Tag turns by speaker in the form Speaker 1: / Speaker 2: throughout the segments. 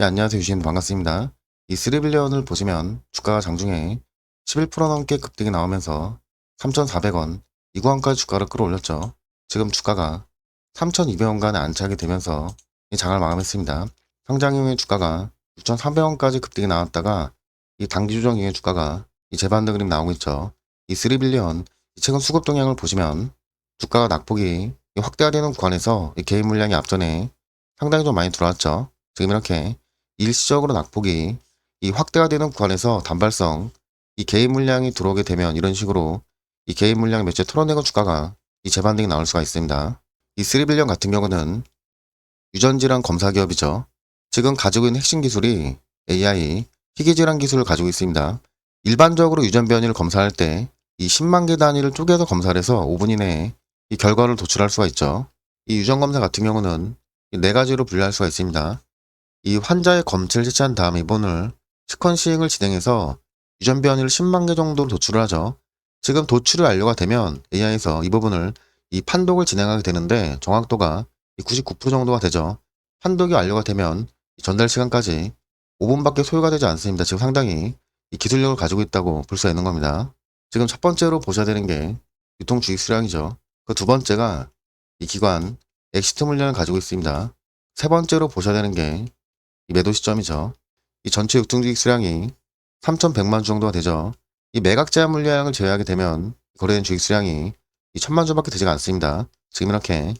Speaker 1: 예, 안녕하세요. 유신 반갑습니다. 이 3빌리언을 보시면 주가가 장중에 11% 넘게 급등이 나오면서 3,400원 이 구간까지 주가를 끌어올렸죠. 지금 주가가 3,200원간에 안착이 되면서 이 장을 마감했습니다. 상장 이후에 주가가 6,300원까지 급등이 나왔다가 이 단기 조정 이후에 주가가 이 재반등 그림 나오고 있죠. 이 3빌리언 이 최근 수급 동향을 보시면 주가가 낙폭이 이 확대가 되는 구간에서 이 개인 물량이 앞전에 상당히 좀 많이 들어왔죠. 지금 이렇게 일시적으로 낙폭이 이 확대가 되는 구간에서 단발성 이 개인 물량이 들어오게 되면 이런 식으로 이 개인 물량 매체 털어내고 주가가 이 재반등이 나올 수가 있습니다. 이 3빌리언 같은 경우는 유전질환 검사 기업이죠. 지금 가지고 있는 핵심 기술이 AI 희귀질환 기술을 가지고 있습니다. 일반적으로 유전 변이를 검사할 때 이 10만 개 단위를 쪼개서 검사를 해서 5분 이내에 이 결과를 도출할 수가 있죠. 이 유전 검사 같은 경우는 이네 가지로 분류할 수가 있습니다. 이 환자의 검체를 채취한 다음 이분을 시퀀싱을 진행해서 유전 변이를 10만 개 정도로 도출을 하죠. 지금 도출이 완료가 되면 AI에서 이 부분을 이 판독을 진행하게 되는데 정확도가 99% 정도가 되죠. 판독이 완료가 되면 이 전달 시간까지 5분밖에 소요가 되지 않습니다. 지금 상당히 이 기술력을 가지고 있다고 볼 수가 있는 겁니다. 지금 첫 번째로 보셔야 되는 게 유통 주익 수량이죠. 그 두 번째가 이 기관 엑시트 물량을 가지고 있습니다. 세 번째로 보셔야 되는 게 이 매도 시점이죠. 이 전체 유통주익 수량이 3,100만 주 정도가 되죠. 이 매각 제한 물량을 제외하게 되면 거래된 주익 수량이 이 천만 주밖에 되지가 않습니다. 지금 이렇게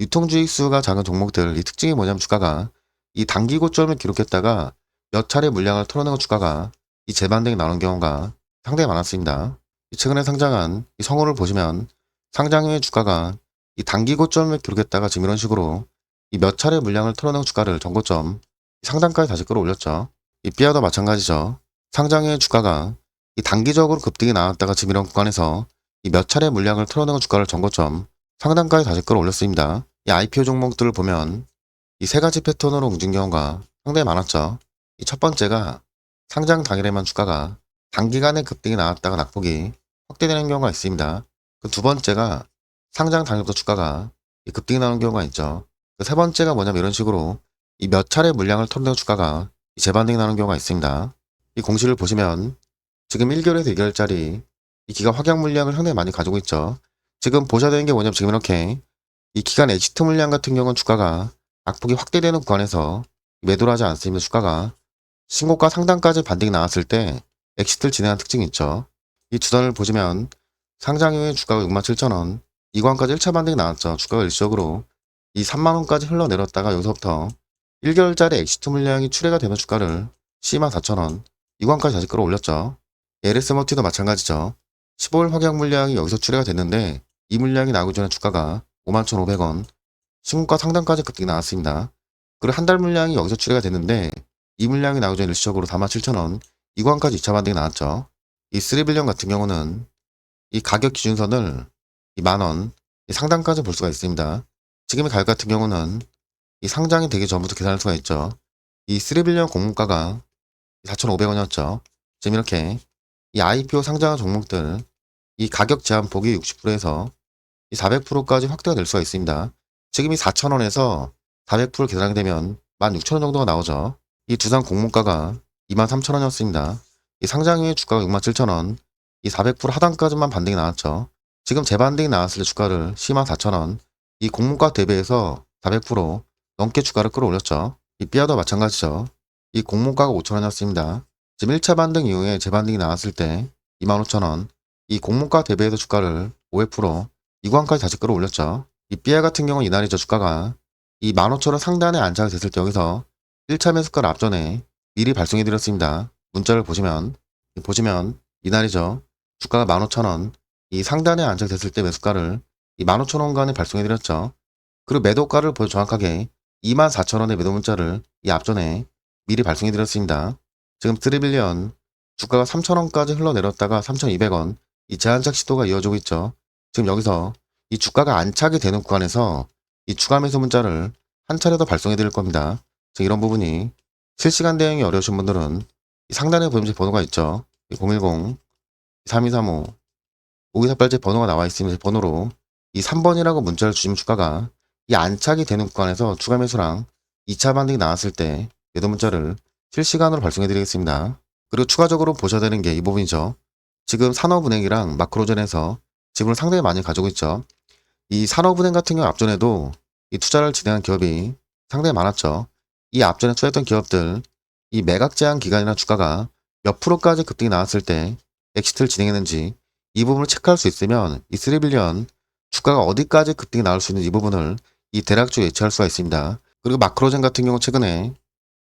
Speaker 1: 유통 주익 수가 작은 종목들 이 특징이 뭐냐면 주가가 이 단기 고점을 기록했다가 몇 차례 물량을 털어내고 주가가 이 재반등이 나오는 경우가 상당히 많았습니다. 이 최근에 상장한 이 성호를 보시면 상장 후에 주가가 이 단기 고점을 기록했다가 지금 이런 식으로 이 몇 차례 물량을 털어내고 주가를 전고점 상단까지 다시 끌어올렸죠. 이 삐아도 마찬가지죠. 상장 후에 주가가 이 단기적으로 급등이 나왔다가 지금 이런 구간에서 이 몇 차례 물량을 털어내고 주가를 전고점 상단까지 다시 끌어올렸습니다. 이 IPO 종목들을 보면 이 세 가지 패턴으로 움직인 경우가 상당히 많았죠. 이 첫 번째가 상장 당일에만 주가가 단기간에 급등이 나왔다가 낙폭이 확대되는 경우가 있습니다. 그 두 번째가 상장 당일부터 주가가 이 급등이 나오는 경우가 있죠. 그 세 번째가 뭐냐면 이런 식으로 이 몇 차례 물량을 털어내고 주가가 이 재반등이 나오는 경우가 있습니다. 이 공시를 보시면 지금 1개월에서 2개월 짜리 이 기간 확약 물량을 상당히 많이 가지고 있죠. 지금 보셔야 되는 게 뭐냐면 지금 이렇게 이 기간 엑시트 물량 같은 경우는 주가가 낙폭이 확대되는 구간에서 매도를 하지 않습니다. 주가가 신고가 상단까지 반등이 나왔을 때 엑시트를 진행한 특징이 있죠. 이두 단을 보시면 상장 이후에 주가가 67,000원 이 구간까지 1차 반등이 나왔죠. 주가가 일시적으로 이 3만원까지 흘러내렸다가 여기서부터 1개월짜리 엑시트 물량이 출회가 되면 주가를 124,000원 이 구간까지 다시 끌어올렸죠. LS머티도 마찬가지죠. 15일 확약 물량이 여기서 출회가 됐는데 이 물량이 나오기 전에 주가가 51,500원 신고가 상단까지 급등이 나왔습니다. 그리고 한 달 물량이 여기서 출회가 됐는데 이 물량이 나오기 전에 일시적으로 47,000원 이 구간까지 2차 반등이 나왔죠. 이 3빌리언 같은 경우는 이 가격 기준선을 이 만원 이 상단까지 볼 수가 있습니다. 지금의 가격 같은 경우는 이 상장이 되기 전부터 계산할 수가 있죠. 이 3빌리언 공모가가 4,500원이었죠. 지금 이렇게 이 IPO 상장한 종목들 이 가격 제한폭이 60%에서 이 400%까지 확대가 될 수가 있습니다. 지금 이 4,000원에서 400% 계산하게 되면 16,000원 정도가 나오죠. 이 두산 공모가가 23,000원이었습니다. 이 상장 후에 주가가 67,000원, 이 400% 하단까지만 반등이 나왔죠. 지금 재반등이 나왔을 때 주가를 124,000원, 이 공모가 대비해서 400% 넘게 주가를 끌어올렸죠. 이 삐아도 마찬가지죠. 이 공모가가 5,000원이었습니다. 지금 1차 반등 이후에 재반등이 나왔을 때 25,000원, 이 공모가 대비해서 주가를 500%, 이 구간까지 다시 끌어올렸죠. 이 삐아 같은 경우는 이날이죠. 주가가 이 15,000원 상단에 안착이 됐을 때 여기서 1차 매수가를 앞전에 미리 발송해 드렸습니다. 문자를 보시면 보시면 이날이죠. 주가가 15,000원 이 상단에 안착됐을 때 매수가를 이 15,000원간에 발송해 드렸죠. 그리고 매도가를 정확하게 24,000원의 매도 문자를 이 앞전에 미리 발송해 드렸습니다. 지금 트리빌리언 주가가 3,000원까지 흘러내렸다가 3,200원 이 제한착 시도가 이어지고 있죠. 지금 여기서 이 주가가 안착이 되는 구간에서 이 추가 매수 문자를 한 차례 더 발송해 드릴 겁니다. 지금 이런 부분이 실시간 대응이 어려우신 분들은 이 상단에 제 번호가 있죠. 010 3235 5248제 번호가 나와 있으면 제 번호로 이 3번이라고 문자를 주시면 주가가 이 안착이 되는 구간에서 추가 매수랑 2차 반등이 나왔을 때 매도 문자를 실시간으로 발송해 드리겠습니다. 그리고 추가적으로 보셔야 되는 게 이 부분이죠. 지금 산업은행이랑 마크로젠에서 지분을 상당히 많이 가지고 있죠. 이 산업은행 같은 경우 앞전에도 이 투자를 진행한 기업이 상당히 많았죠. 이 앞전에 투자했던 기업들 이 매각 제한 기간이나 주가가 몇 프로까지 급등이 나왔을 때 엑시트를 진행했는지 이 부분을 체크할 수 있으면 이 3빌리언 주가가 어디까지 급등이 나올 수 있는 이 부분을 이 대략적으로 예측할 수가 있습니다. 그리고 마크로젠 같은 경우 최근에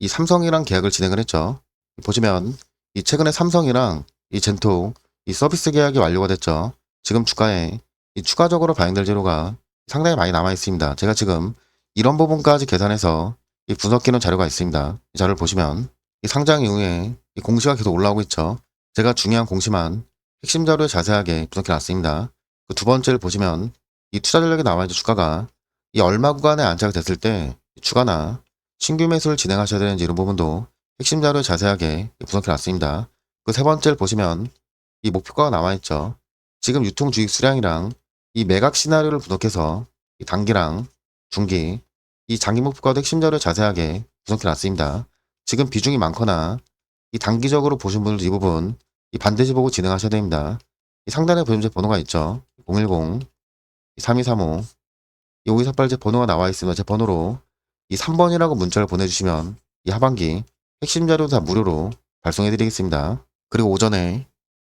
Speaker 1: 이 삼성이랑 계약을 진행을 했죠. 보시면 이 최근에 삼성이랑 이 젠톡 이 서비스 계약이 완료가 됐죠. 지금 주가에 이 추가적으로 반영될 재료가 상당히 많이 남아 있습니다. 제가 지금 이런 부분까지 계산해서 이 놓은 자료가 있습니다. 이 자료를 보시면 이 상장 이후에 이 공시가 계속 올라오고 있죠. 제가 중요한 공시만 핵심 자료에 자세하게 분석해 놨습니다. 그 두 번째를 보시면 이 투자 전략에 나와 있는 주가가 이 얼마 구간에 안착이 됐을 때 주가나 신규 매수를 진행하셔야 되는지 이런 부분도 핵심 자료에 자세하게 분석해 놨습니다. 그 세 번째를 보시면 이 목표가가 나와 있죠. 지금 유통 주익 수량이랑 이 매각 시나리오를 분석해서 이 단기랑 중기, 이 장기 목표가도 핵심 자료에 자세하게 분석해 놨습니다. 지금 비중이 많거나 이 단기적으로 보신 분들 이 부분 이 반드시 보고 진행하셔야 됩니다. 이 상단에 보시면 제 번호가 있죠. 010, 3235, 이 5248제 번호가 나와 있으면 제 번호로 이 3번이라고 문자를 보내주시면 이 하반기 핵심 자료 다 무료로 발송해 드리겠습니다. 그리고 오전에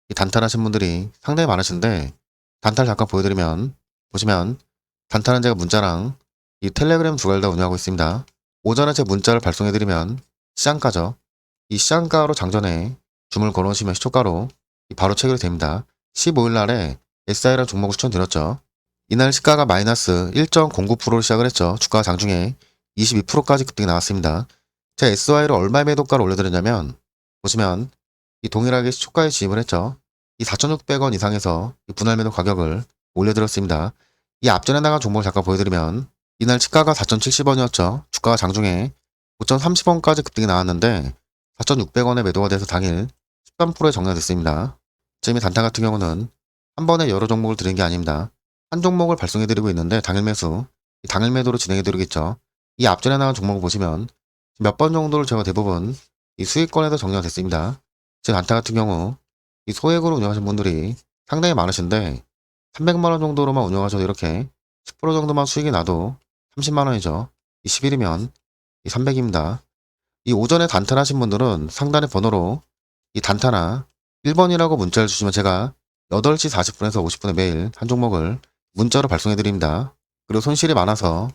Speaker 1: 이 단타하신 분들이 상당히 많으신데 단타를 잠깐 보여드리면 보시면 단타는 제가 문자랑 이 텔레그램 두 가지를 다 운영하고 있습니다. 오전에 제 문자를 발송해 드리면 시장가죠. 이 시장가로 장전에 주문을 걸어오시면 시초가로 이 바로 체결이 됩니다. 15일 날에 SI라는 종목을 추천드렸죠. 이날 시가가 마이너스 1.09%로 시작을 했죠. 주가 장중에 22%까지 급등이 나왔습니다. 제가 SI를 얼마의 매도가를 올려드렸냐면 보시면 이 동일하게 시초가에 진입을 했죠. 이 4,600원 이상에서 이 분할 매도 가격을 올려드렸습니다. 이 앞전에 나간 종목을 잠깐 보여드리면 이날 시가가 4,070원이었죠. 주가가 장중에 5,030원까지 급등이 나왔는데 4,600원에 매도가 돼서 당일 13%에 정리됐습니다. 지금 이 단타 같은 경우는 한 번에 여러 종목을 드린 게 아닙니다. 한 종목을 발송해드리고 있는데 당일 매수, 이 당일 매도로 진행해드리겠죠. 이 앞전에 나간 종목을 보시면 몇 번 정도를 제가 대부분 이 수익권에서 정리가 됐습니다. 제 단타 같은 경우 이 소액으로 운영하신 분들이 상당히 많으신데 300만원 정도로만 운영하셔도 이렇게 10% 정도만 수익이 나도 30만원이죠. 이 10일이면 이 300입니다. 이 오전에 단타를 하신 분들은 상단의 번호로 이 단타나 1번이라고 문자를 주시면 제가 8시 40분에서 50분에 매일 한 종목을 문자로 발송해 드립니다. 그리고 손실이 많아서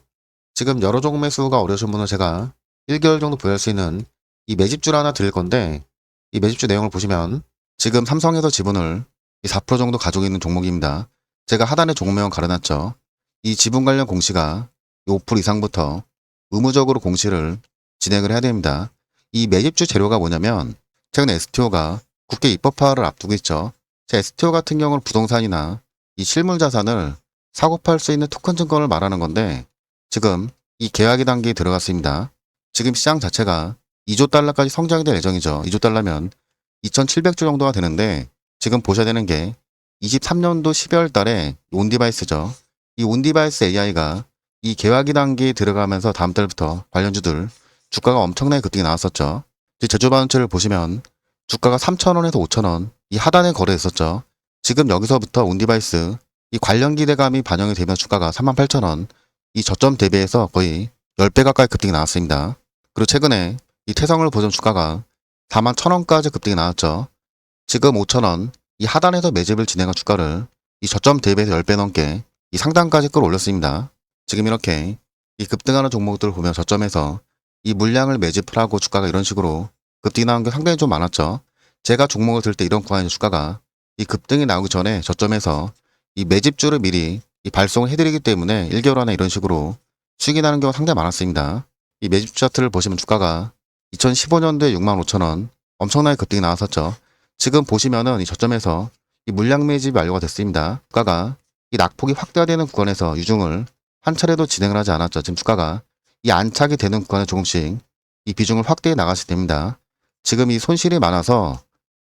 Speaker 1: 지금 여러 종목 매수가 어려우신 분은 제가 1개월 정도 보유할 수 있는 이 매집주를 하나 드릴 건데 이 매집주 내용을 보시면 지금 삼성에서 지분을 이4% 정도 가지고 있는 종목입니다. 제가 하단에 종목명을 가려놨죠. 이 지분 관련 공시가 5% 이상부터 의무적으로 공시를 진행을 해야 됩니다. 이 매집주 재료가 뭐냐면 최근 STO가 국회 입법화를 앞두고 있죠. 제 STO 같은 경우는 부동산이나 이 실물 자산을 사고 팔 수 있는 토큰 증권을 말하는 건데 지금 이 계약이 단계에 들어갔습니다. 지금 시장 자체가 2조 달러까지 성장이 될 예정이죠. 2조 달러면 2,700조 정도가 되는데 지금 보셔야 되는 게 23년도 12월 달에 온디바이스죠. 이 온디바이스 AI가 이 계약이 단계에 들어가면서 다음 달부터 관련주들 주가가 엄청나게 급등이 나왔었죠. 제조반도체를 보시면 주가가 3,000원에서 5,000원 이 하단에 거래했었죠. 지금 여기서부터 온디바이스 이 관련 기대감이 반영이 되면 주가가 38,000원 이 저점 대비해서 거의 10배 가까이 급등이 나왔습니다. 그리고 최근에 이 태성을 보던 주가가 4만 1,000원까지 급등이 나왔죠. 지금 5,000원 이 하단에서 매집을 진행한 주가를 이 저점 대비해서 10배 넘게 이 상단까지 끌어올렸습니다. 지금 이렇게 이 급등하는 종목들을 보면 저점에서 이 물량을 매집을 하고 주가가 이런 식으로 급등이 나온 게 상당히 좀 많았죠. 제가 종목을 들 때 이런 구간의 주가가 이 급등이 나오기 전에 저점에서 이 매집주를 미리 이 발송을 해드리기 때문에 1개월 안에 이런 식으로 수익이 나는 경우가 상당히 많았습니다. 이 매집 차트를 보시면 주가가 2015년도에 6만 5천 원 엄청나게 급등이 나왔었죠. 지금 보시면은 이 저점에서 이 물량 매집이 완료가 됐습니다. 주가가 이 낙폭이 확대되는 구간에서 유중을 한 차례도 진행을 하지 않았죠. 지금 주가가 이 안착이 되는 구간에 조금씩 이 비중을 확대해 나가시 됩니다. 지금 이 손실이 많아서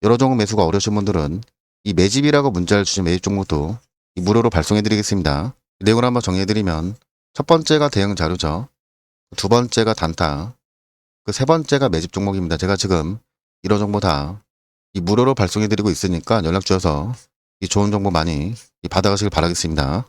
Speaker 1: 여러 종목 매수가 어려우신 분들은 이 매집이라고 문자를 주신 매집 종목도 이 무료로 발송해 드리겠습니다. 내용을 한번 정리해 드리면 첫 번째가 대응 자료죠. 두 번째가 단타, 그 세 번째가 매집 종목입니다. 제가 지금 이런 정보 다 이 무료로 발송해 드리고 있으니까 연락 주셔서 이 좋은 정보 많이 이 받아가시길 바라겠습니다.